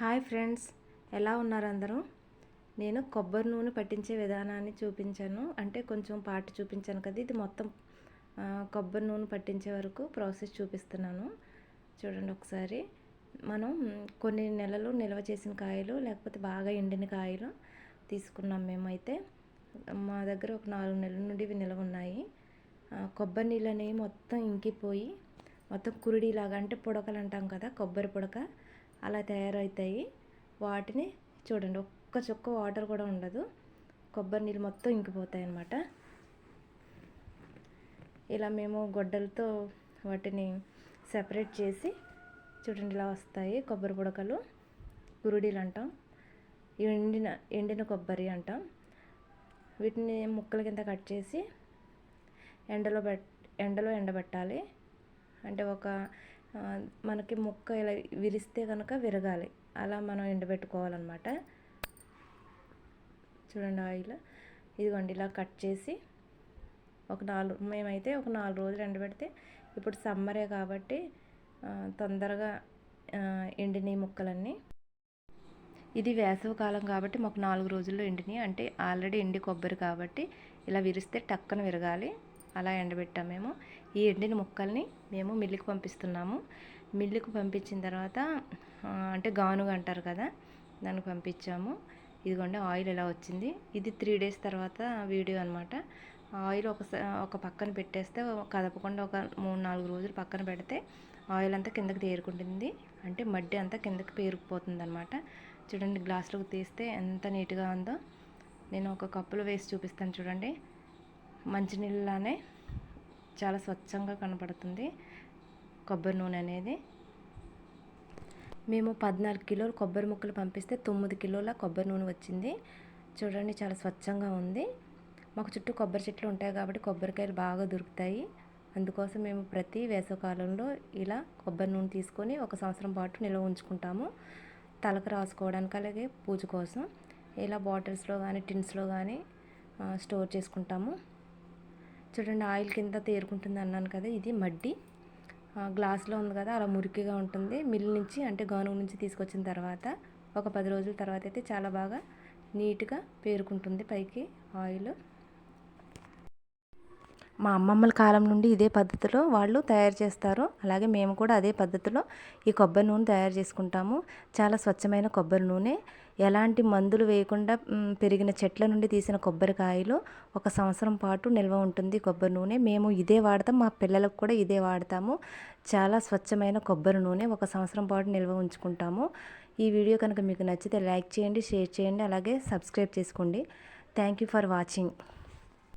Hi friends ఎలా ఉన్నారు అందరూ? నేను కొబ్బరి నూనె పట్టించే విధానాన్ని చూపించాను. అంటే కొంచెం పాటు చూపించాను కదా ఇది మొత్తం కొబ్బరి నూనె పట్టించే వరకు ప్రాసెస్ చూపిస్తున్నాను. చూడండి ఒకసారి. మనం కొన్ని నెలలు నిల్వ చేసిన కాయలు లేకపోతే బాగా ఎండిన కాయలు తీసుకున్నాం మేమైతే. మా దగ్గర ఒక నాలుగు నెలల నుండి ఇవి నిల్వ ఉన్నాయి. కొబ్బరి నీళ్ళు అనేవి మొత్తం ఇంకిపోయి మొత్తం కురుడిలాగా అంటే పుడకలు అంటాం కదా కొబ్బరి పుడక. అలా తయారవుతాయి వాటిని చూడండి ఒక్క చుక్క వాటర్ కూడా ఉండదు. కొబ్బరి నీళ్ళు మొత్తం ఇంకిపోతాయి అన్నమాట ఇలా మేము గొడ్డలతో వాటిని సెపరేట్ చేసి చూడండి ఇలా వస్తాయి కొబ్బరి బుడకలు. గురుడీలు అంటాం. ఎండిన ఎండిన కొబ్బరి అంటాం. వీటిని ముక్కల కింద కట్ చేసి ఎండలో పెట్ ఎండలో ఎండబెట్టాలి. అంటే ఒక మనకి ముక్క ఇలా విరిస్తే కనుక విరగాలి. అలా మనం ఎండబెట్టుకోవాలన్నమాట. చూడండి ఆయిల్. ఇదిగోండి ఇలా కట్ చేసి ఒక నాలుగు మేమైతే ఒక నాలుగు రోజులు ఎండబెడితే ఇప్పుడు సమ్మరే కాబట్టి తొందరగా ఎండినాయి ముక్కలన్నీ. ఇది వేసవి కాలం కాబట్టి మాకు నాలుగు రోజుల్లో ఎండినాయి. అంటే ఆల్రెడీ ఎండి కొబ్బరి కాబట్టి ఇలా విరిస్తే టక్కన విరగాలి. అలా ఎండబెట్టాము మేము. ఈ ఎండిన ముక్కల్ని మేము మిల్లుకి పంపిస్తున్నాము. మిల్లుకి పంపించిన తర్వాత అంటే గానుగ అంటారు కదా దానికి పంపించాము. ఇదిగోండి ఆయిల్ ఎలా వచ్చింది. ఇది త్రీ డేస్ తర్వాత వీడియో అనమాట ఆయిల్ ఒక ఒక పక్కన పెట్టేస్తే కదపకుండా ఒక మూడు నాలుగు రోజులు పక్కన పెడితే ఆయిల్ అంతా కిందకి తేరుకుంటుంది. అంటే మడ్డి అంతా కిందకి పేరుకుపోతుంది అనమాట చూడండి గ్లాసులోకి తీస్తే ఎంత నీట్గా ఉందో. నేను ఒక కప్పులో వేసి చూపిస్తాను చూడండి. మంచినీళ్ళలానే చాలా స్వచ్ఛంగా కనపడుతుంది. కొబ్బరి నూనె అనేది. మేము పద్నాలుగు కిలోలు కొబ్బరి ముక్కలు పంపిస్తే తొమ్మిది కిలోల కొబ్బరి నూనె వచ్చింది. చూడండి చాలా స్వచ్ఛంగా ఉంది. మాకు చుట్టూ కొబ్బరి చెట్లు ఉంటాయి కాబట్టి కొబ్బరికాయలు బాగా దొరుకుతాయి. అందుకోసం మేము ప్రతి వేసవకాలంలో ఇలా కొబ్బరి నూనె తీసుకొని ఒక సంవత్సరం పాటు నిల్వ ఉంచుకుంటాము. తలకు రాసుకోవడానికి అలాగే పూజ కోసం. ఇలా బాటిల్స్లో కానీ టిన్స్లో కానీ స్టోర్ చేసుకుంటాము. చూడండి ఆయిల్ కింద తేరుకుంటుంది అన్నాను కదా ఇది మడ్డి. గ్లాస్లో ఉంది కదా అలా మురికిగా ఉంటుంది. మిల్ నుంచి అంటే గానుగు నుంచి తీసుకొచ్చిన తర్వాత ఒక పది రోజుల తర్వాత అయితే చాలా బాగా నీట్గా పేరుకుంటుంది పైకి ఆయిల్. మా అమ్మమ్మల కాలం నుండి ఇదే పద్ధతిలో వాళ్ళు తయారు చేస్తారు. అలాగే మేము కూడా అదే పద్ధతిలో ఈ కొబ్బరి నూనె తయారు చేసుకుంటాము. చాలా స్వచ్ఛమైన కొబ్బరి నూనె. ఎలాంటి మందులు వేయకుండా పెరిగిన చెట్ల నుండి తీసిన కొబ్బరికాయలు ఒక సంవత్సరం పాటు నిల్వ ఉంటుంది కొబ్బరి నూనె. మేము ఇదే వాడతాం మా పిల్లలకు కూడా ఇదే వాడతాము. చాలా స్వచ్ఛమైన కొబ్బరి నూనె ఒక సంవత్సరం పాటు నిల్వ ఉంచుకుంటాము. ఈ వీడియో కనుక మీకు నచ్చితే లైక్ చేయండి షేర్ చేయండి అలాగే సబ్స్క్రైబ్ చేసుకోండి. Thank you for watching.